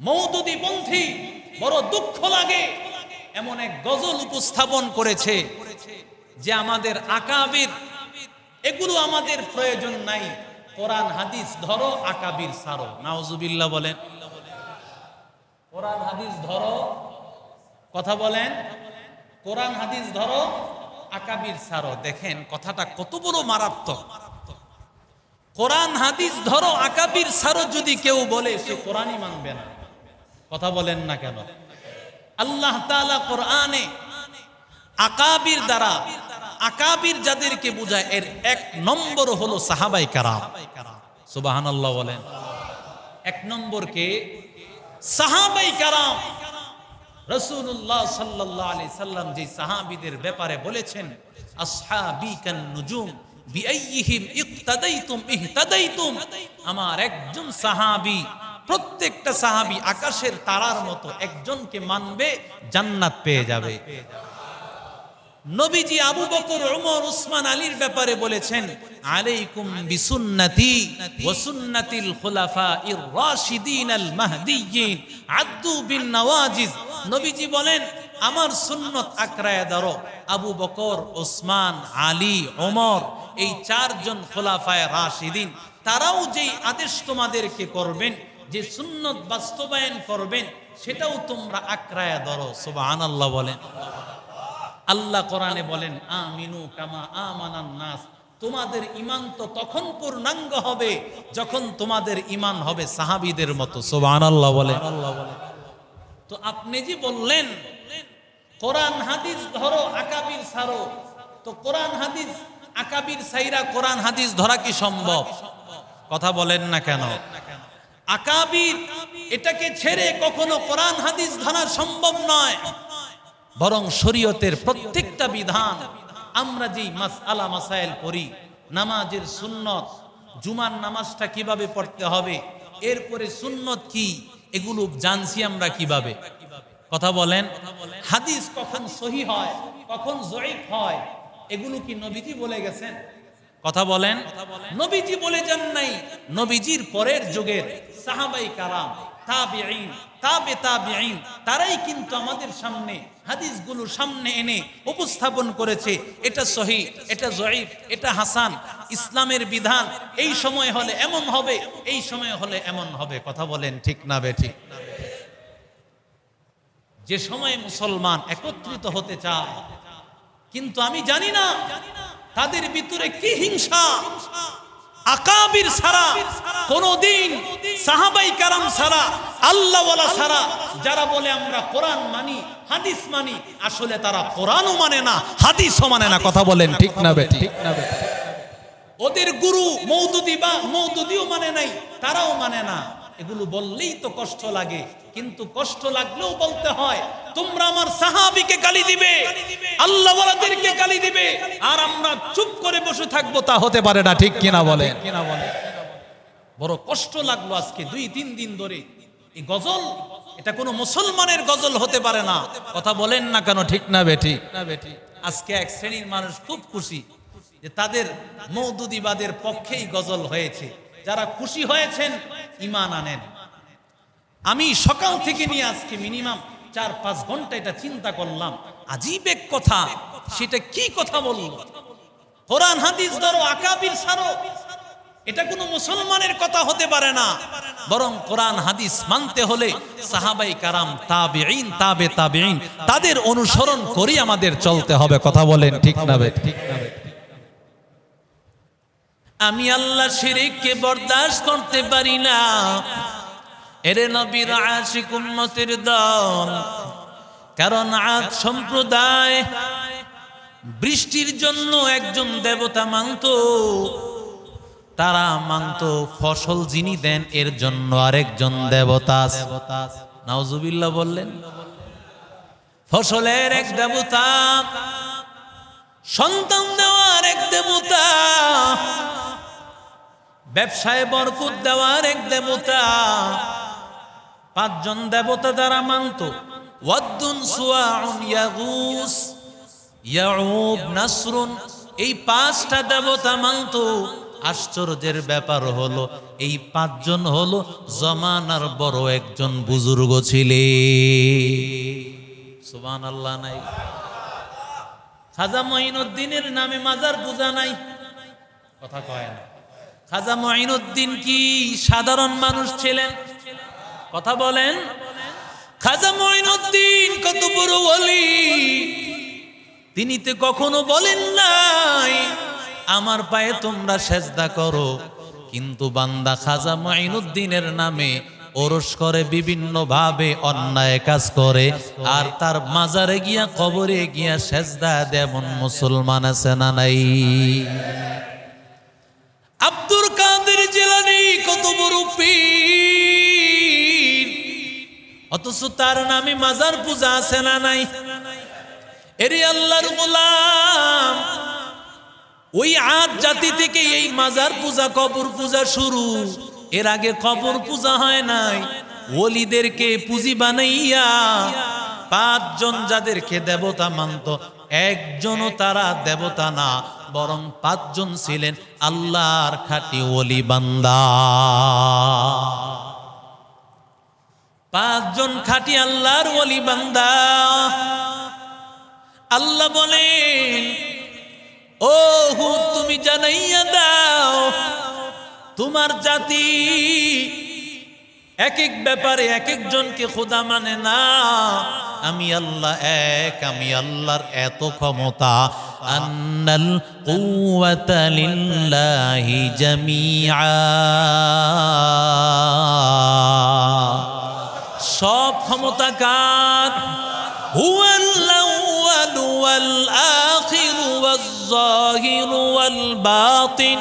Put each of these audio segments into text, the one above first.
মৌদুদি পন্থী, বড় দুঃখ লাগে। এমন এক গজল উপস্থাপন করেছে যে আমাদের আকাবির, এগুলো আমাদের প্রয়োজন নাই। কোরআন, হাদিস, ধরো আকাবির সারো। নাওজুবিল্লাহ বলেন। কোরআন, হাদিস, ধরো, কথা বলেন। কোরআন, হাদিস, ধরো, আকাবির সারো। দেখেন, কথাটা কত বড় মারাত্মক। কোরআন, হাদিস, ধরো, আকাবির সারো যদি কেউ বলে, সে কোরআনই মানবে না। কথা বলেন না কেন? আল্লাহ তাআলা কোরআনে আকাবির দ্বারা, আকাবির যাদেরকে বোঝায়, এর এক নম্বর হলো সাহাবাই কারাম। সুবাহানাল্লাহ বলেন। এক নম্বরকে সাহাবাই কারাম রসুল্লাহ সাল্লাহ আলি সাল্লাম যে সাহাবিদের ব্যাপারে বলেছেন আসহাবি কান নুজুম বিআইয়িহিম ইক্তাদাইতুম ইহতাদাইতুম। আমার একজন সাহাবী প্রত্যেকটা সাহাবী আকাশের তারার মতো একজনকে মানবে, জান্নাত পেয়ে যাবে। নবীজি আবু বকর ওমর উসমান, আলীর ব্যাপারে বলেছেন, আলাইকুম বিসুন্নতি ওয়া সুন্নাতিল খুলাফাইর রাশিদিন আল মাহদিয়িন আদ্দু বিন নওয়াজিজ। নবীজি বলেন, আমার সুন্নত আঁকড়ায় ধরো, আবু বকর ওসমান আলী ওমর এই চারজন খোলাফায় রাশিদিন, তারাও যেই আদেশ তোমাদেরকে করবেন যে সুন্নত বাস্তবায়ন করবেন সেটাও তোমরা আঁকড়ায় ধরো সুবহানাল্লাহ বলেন। আল্লাহ কোরআনে বলেন আমিনু কামা আমানান নাস। তোমাদের ইমান তো তখন পূর্ণাঙ্গ হবে যখন তোমাদের ইমান হবে সাহাবিদের মতো সুবহানাল্লাহ বলে তো আপনি যে বললেন কোরআন হাদিস ধরো আকাবির সারো তো কোরআন হাদিস আকাবির সাইরা কোরআন হাদিস ধরা কি সম্ভব? কথা বলেন না কেন? আকাবির, এটাকে ছেড়ে কখনো কোরআন হাদিস ধরা সম্ভব নয়। বরং শরীয়তের প্রত্যেকটা বিধান আমরা যেই মাস আলা মাসাইল পড়ি, নামাজের সুন্নত, জুমার নামাজটা কীভাবে পড়তে হবে, এরপরে সুন্নত কি, এগুলো জানছি আমরা কীভাবে। কথা বলেন, হাদিস কখন সহি হয়, কখন জয়ীফ হয়, এগুলো কি নবীজি বলে গেছেন? কথা বলেন। নবীজি বলে যান নাই। নবীজির পরের যুগের সাহাবাই তাবিঈন, তারাই কিন্তু আমাদের সামনে হাদিসগুলো সামনে এনে উপস্থাপন করেছে। এটা সহি, এটা জয়ীফ, এটা হাসান, ইসলামের বিধান। এই সময় হলে এমন হবে, এই সময় হলে এমন হবে। কথা বলেন ঠিক না বে ঠিক? যে সময় মুসলমান একত্রিত হতে চায়, কিন্তু আমি জানি না তাদের ভিতরে কি হিংসা? আকাবির সারা, কোনদিন সাহাবাই কারাম সারা আল্লাহ সারা, যারা বলে আমরা কোরআন মানি, হাদিস মানি, আসলে তারা কোরআনও মানে না, হাদিসও মানে না, কথা বলেন ঠিক না বে, ঠিক না বে। ওদের গুরু মৌদুদি বা মৌদুদিও মানে নাই, তারাও মানে না। এগুলো বললেই তো কষ্ট লাগে, কিন্তু কষ্ট লাগলেও বলতে হয়, তোমরা আমার সাহাবিকে গালি দিবে আল্লাহ গালি দিবে, আর আমরা চুপ করে বসে থাকব, তা হতে পারে না, ঠিক কিনা বলে? কিনা বলে বড় কষ্ট লাগল আজকে, দুই, তিন দিন ধরে। এই গজল, এটা কোনো মুসলমানের গজল হতে পারে না। কথা বলেন না কেন, ঠিক না বেঠি? না বেঠি আজকে এক শ্রেণির মানুষ খুব খুশি যে তাদের মৌদুদিবাদের পক্ষেই গজল হয়েছে। যারা খুশি হয়েছেন ইমান আনেন। আমি সকাল থেকে নিয়ে আজকে মিনিমাম চার, পাঁচ ঘণ্টা এটা চিন্তা করলাম। আজীব এক কথা সেটা কি কথা বলল কোরআন, হাদিস ধরো, আকাবির সারো। এটা কোনো মুসলমানের কথা হতে পারে না। বরং কোরআন, হাদিস মানতে হলে সাহাবাই কারাম, তাবেঈন, তাবে তাবেঈন, তাদের অনুসরণ করি আমাদের চলতে হবে। কথা বলেন ঠিক না ঠিক না আমি আল্লাহ শিরিককে বরদাস্ত করতে পারি না। এরে নবীর আশিক উম্মতের দল, কারণ আজ সম্প্রদায় বৃষ্টির জন্য একজন দেবতা মানত, তারা মানত ফসল যিনি দেন, এর জন্য আরেকজন দেবতা নাউজুবিল্লাহ বললেন, ফসলের এক দেবতা, সন্তান দেওয়ার এক দেবতা, ব্যবসায় বরকত দেওয়ার এক দেবতা, পাঁচজন দেবতা দ্বারা মানত। ওয়াদ্দুন সুয়াউন ইয়াগুস ইয়াউব নাসরুন, এই পাঁচটা দেবতা মানত। আশ্চর্যের ব্যাপার হলো, এই পাঁচজন হলো জমানার বড় একজন বুজুর্গ ছিলে সুবান আল্লাহ নাই। খাজা মঈনুদ্দিনের নামে মাজার পূজা নাই। কথা কয় না। খাজা মঈনুদ্দিন কি সাধারণ মানুষ ছিলেন? কথা বলেন। খাজা মঈনুদ্দিন কত বড় ওলি তিনি তো কখনো বলেন নাই, আমার পায়ে তোমরা সেজদা করো। কিন্তু বান্দা খাজা মাইনুদ্দিনের নামে ওরস করে বিভিন্ন ভাবে অন্যায় কাজ করে, আর তার মাজারে গিয়া কবরে গিয়া সেজদা দেমন মুসলমান আছে না নাই? আব্দুর কাদের জেলানি কত বড় পীর। অথচ তার নামে মাজার পূজা আছে না নাই? এরে আল্লাহর গোলাম, ওই আজ জাতি থেকে এই মাজার পূজা, কবর পূজা শুরু। এর আগে কবর পূজা হয় নাই। ওলিদেরকে পুঁজি বানাইয়া পাঁচজন যাদেরকে দেবতা মানত, একজনও তারা দেবতা না, বরং পাঁচজন ছিলেন আল্লাহর খাটি ওলি বান্দা। পাঁচজন খাটি আল্লাহর ওলি বান্দা। আল্লাহ বলেন, ও হুদ, তুমি জানাইয়া দাও, তোমার জাতি এক এক ব্যাপারে এক একজনকে খোদা মানে না। আমি আল্লাহ এক, আমি আল্লাহর এত ক্ষমতা। আন্নাল কুওয়াতা জামিআ। সব ক্ষমতা কার? বাতিন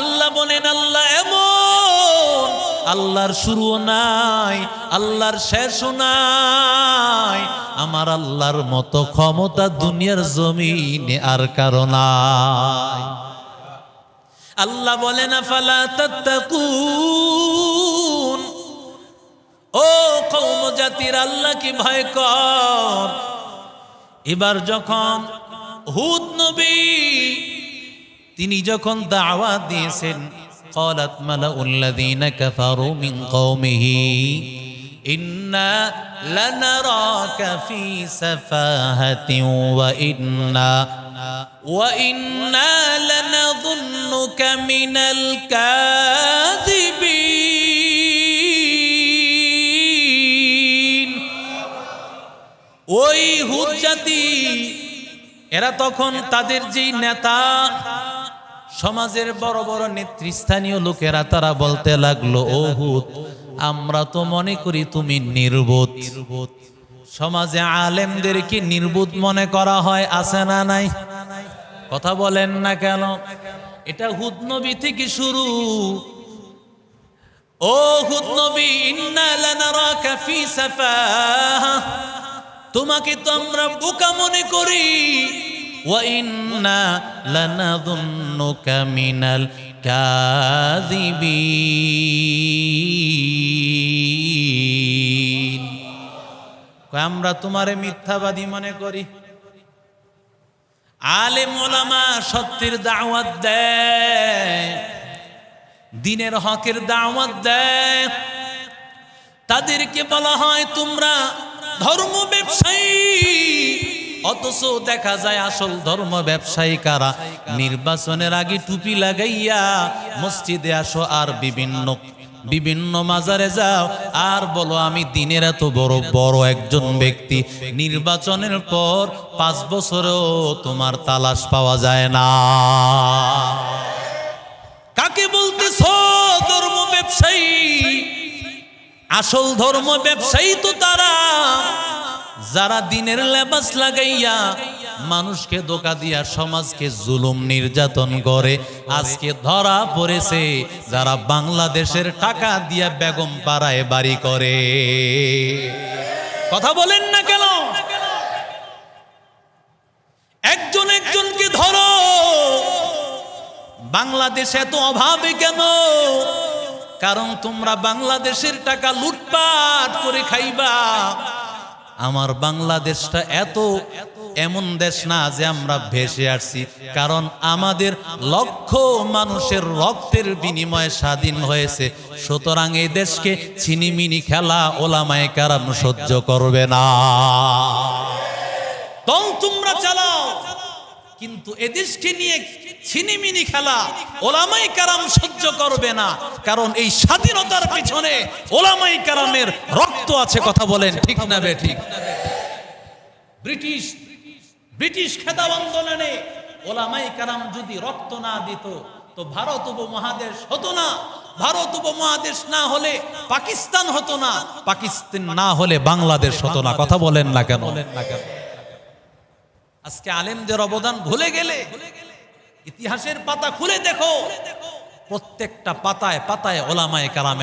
আল্লাহ বলেন, আল্লাহ এমন, আল্লাহর শুরুও নাই, আল্লাহর শেষও নাই। আমার আল্লাহর মতো ক্ষমতা দুনিয়ার জমিনে আর কারণ নাই। আল্লাহ বলেন ফালা তাত্তাকুন? ও কৌম জাতির, আল্লাহ কি ভয় কর? এবার যখন হুদ নবী তিনি যখন দাওয়াত দিয়েছেন قالت ملأ الذين كفروا من قومه إنا لنراك في سفاهة وإنا وإنا لنظنك من الكاذبين ওই হুদ জাতি এরা তখন তাদের যেই নেতা সমাজের বড় বড় নেতৃস্থানীয় লোকেরা তারা বলতে লাগল, ও আমরা তো মনে করি তুমি নির্বোধ। সমাজে আলেমদেরকে নির্বোধ মনে করা হয়, আছে না নাই? কথা বলেন না কেন? এটা হুদ নবী থেকে শুরু। ও হুদ নবী, ইন্না লানারাকা ফি তোমাকে তো আমরা বোকা মনে করি। লানাযুন্নুকা মিনাল কাযিবিন আমরা তোমারে মিথ্যাবাদী মনে করি। আলেম ওলামা সত্যের দাওয়াত দেয়, দিনের হকের দাওয়াত দেয়। তাদেরকে বলা হয়, তোমরা ধর্ম ব্যবসায়ী অথচ দেখা যায় আসল ধর্ম ব্যবসায়ী কারা? নির্বাচনের আগে টুপি লাগাইয়া মসজিদে আসো আর বিভিন্ন বিভিন্ন মাজারে যাও। আর বলো, আমি দিনের এত বড় বড় একজন ব্যক্তি। নির্বাচনের পর পাঁচ বছরেও তোমার তালাশ পাওয়া যায় না। কাকে বলতেছ ধর্ম ব্যবসায়ী? আসল ধর্ম ব্যবসায়ী তো তারা। যারা দিনের লেবাস লাগাইয়া মানুষকে ধোকা দিয়া সমাজকে জুলুম নির্যাতন করে, আজকে ধরা পড়েছে যারা বাংলাদেশের টাকা দিয়া বেগম পাড়ায় বাড়ি করে। কথা বলেন না কেন? একজন একজনকে ধরো। বাংলাদেশে এত অভাবে কেন? কারণ তোমরা বাংলাদেশের টাকা লুটপাট করে খাইবা। আমার বাংলাদেশটা এত এমন দেশ না যে আমরা ভেসে আসছি। কারণ আমাদের লক্ষ মানুষের রক্তের বিনিময়ে স্বাধীন হয়েছে। সুতরাং এই দেশকে ছিনিমিনি খেলা ওলামায় কারাম সহ্য করবে না। দল তোমরা চালাও। কিন্তু এদেশকে নিয়ে ছিনিমিনি খেলা ওলামাই কারাম সহ্য করবে না। কারণ এই স্বাধীনতার পিছনে ওলামাই কারামের রক্ত আছে, কথা বলেন, ঠিক না বে ঠিক? ব্রিটিশ ব্রিটিশ খেতাব আন্দোলনে ওলামাই কারাম যদি রক্ত না দিত, তো ভারত উপমহাদেশ হতো না। ভারত উপমহাদেশ না হলে পাকিস্তান হতো না। পাকিস্তান না হলে বাংলাদেশ হতো না। কথা বলেন না কেন? আজকে আলেমদের অবদান ভুলে গেলে, ইতিহাসের পাতা খুলে দেখো। প্রত্যেকটা পাতায় পাতায় ওলামায় কারামের